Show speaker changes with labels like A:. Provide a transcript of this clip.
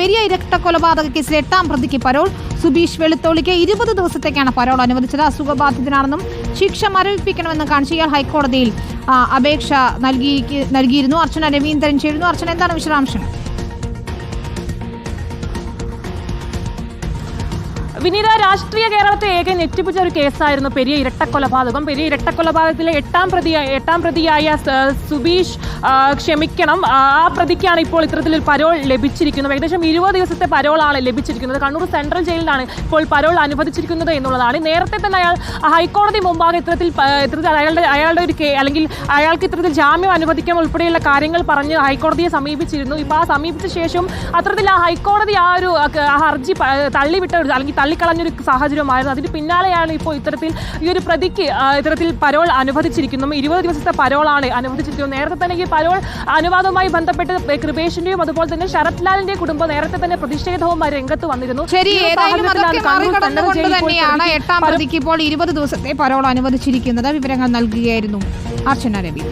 A: പെരിയ ഇരട്ട കൊലപാതക കേസിലെ എട്ടാം പ്രതിക്ക് പരോൾ. സുബീഷ് വെളുത്തോളിക്ക് ഇരുപത് ദിവസത്തേക്കാണ് പരോൾ അനുവദിച്ചത്. അസുഖബാധിതനാണെന്നും ശിക്ഷ മരവിപ്പിക്കണമെന്ന് കാണിച്ച് ഇയാൾ ഹൈക്കോടതിയിൽ അപേക്ഷ നൽകി നൽകിയിരുന്നു. അർച്ചന രവീന്ദ്രൻ ചേരുന്നു. അർച്ചന എന്താണ് വിശദാംശം
B: വിനീത രാഷ്ട്രീയ കേരളത്തെ ഏക ഞെട്ടിപ്പിച്ച ഒരു കേസായിരുന്നു പെരിയ ഇരട്ടക്കൊലപാതകം. പെരിയ ഇരട്ടക്കൊലപാതകത്തിലെ എട്ടാം പ്രതിയായ എട്ടാം പ്രതിയായ സുബീഷ് ക്ഷമിക്കണം. ആ പ്രതിക്കാണ് ഇപ്പോൾ ഇത്തരത്തിലൊരു പരോൾ ലഭിച്ചിരിക്കുന്നത്. ഏകദേശം ഇരുപത് ദിവസത്തെ പരോളാണ് ലഭിച്ചിരിക്കുന്നത്. കണ്ണൂർ സെൻട്രൽ ജയിലിലാണ് ഇപ്പോൾ പരോൾ അനുവദിച്ചിരിക്കുന്നത് എന്നുള്ളതാണ്. നേരത്തെ തന്നെ അയാൾ ഹൈക്കോടതി മുമ്പാകെ ഇത്തരത്തിൽ ഇത്തരത്തിൽ അയാളുടെ അയാളുടെ ഒരു അല്ലെങ്കിൽ അയാൾക്ക് ഇത്തരത്തിൽ ജാമ്യം അനുവദിക്കാൻ ഉൾപ്പെടെയുള്ള കാര്യങ്ങൾ പറഞ്ഞ് ഹൈക്കോടതിയെ സമീപിച്ചിരുന്നു. ഇപ്പോൾ ആ സമീപിച്ച ശേഷം അത്തരത്തിൽ ആ ഹൈക്കോടതി ആ ഒരു ഹർജി തള്ളിവിട്ട അല്ലെങ്കിൽ തള്ളിക്കളഞ്ഞൊരു സാഹചര്യമായിരുന്നു. അതിന് പിന്നാലെയാണ് ഇപ്പോൾ ഇത്തരത്തിൽ ഈ ഒരു പ്രതിക്ക് ഇത്തരത്തിൽ പരോൾ അനുവദിച്ചിരിക്കുന്നു ഇരുപത് ദിവസത്തെ പരോളാണ് അനുവദിച്ചിരിക്കുന്നത്. നേരത്തെ തന്നെ ഈ പരോൾ അനുവാദവുമായി ബന്ധപ്പെട്ട് കൃപേഷിന്റെയും അതുപോലെ തന്നെ ശരത് ലാലിന്റെ കുടുംബം നേരത്തെ തന്നെ പ്രതിഷേധവുമായി രംഗത്ത് വന്നിരുന്നു.
A: ശരി തന്നെയാണ്. എട്ടാം പ്രതിക്ക് ഇപ്പോൾ ഇരുപത് ദിവസത്തെ പരോൾ അനുവദിച്ചിരിക്കുന്നത്. വിവരങ്ങൾ നൽകുകയായിരുന്നു അർച്ചന രവി.